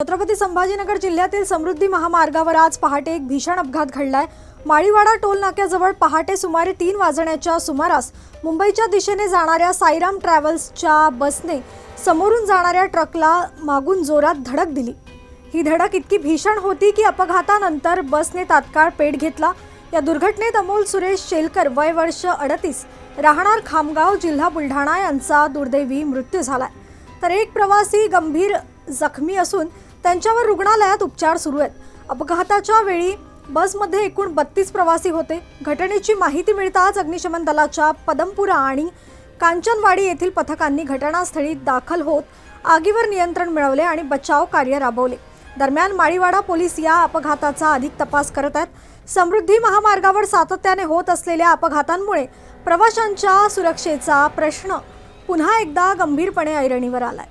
छत्रपती संभाजीनगर जिल्ह्यातील समृद्धी महामार्गावर आज पहाटे एक भीषण अपघात घडलाय. माळीवाडा टोल नाक्याजवळ पहाटे सुमारे तीन वाजण्याच्या सुमारास मुंबईच्या दिशेने जाणाऱ्या साईराम ट्रॅव्हल्सच्या बसने समोरून जाणाऱ्या ट्रकला मागून जोरात धडक दिली. ही धडक इतकी भीषण होती की अपघातानंतर बसने तात्काळ पेट घेतला. या दुर्घटनेत अमोल सुरेश शेलकर वय वर्ष अडतीस राहणार खामगाव जिल्हा बुलढाणा यांचा दुर्दैवी मृत्यू झालाय. तर एक प्रवासी गंभीर जखमी असून त्यांच्यावर रुग्णालयात उपचार सुरू आहेत. अपघाताच्या वेळी बसमध्ये एकूण बत्तीस प्रवासी होते. घटनेची माहिती मिळताच अग्निशमन दलाच्या पदमपुरा आणि कांचनवाडी येथील पथकांनी घटनास्थळी दाखल होत आगीवर नियंत्रण मिळवले आणि बचाव कार्य राबवले. दरम्यान माळीवाडा पोलीस या अपघाताचा अधिक तपास करत आहेत. समृद्धी महामार्गावर सातत्याने होत असलेल्या अपघातांमुळे प्रवाशांच्या सुरक्षेचा प्रश्न पुन्हा एकदा गंभीरपणे ऐरणीवर आलाय.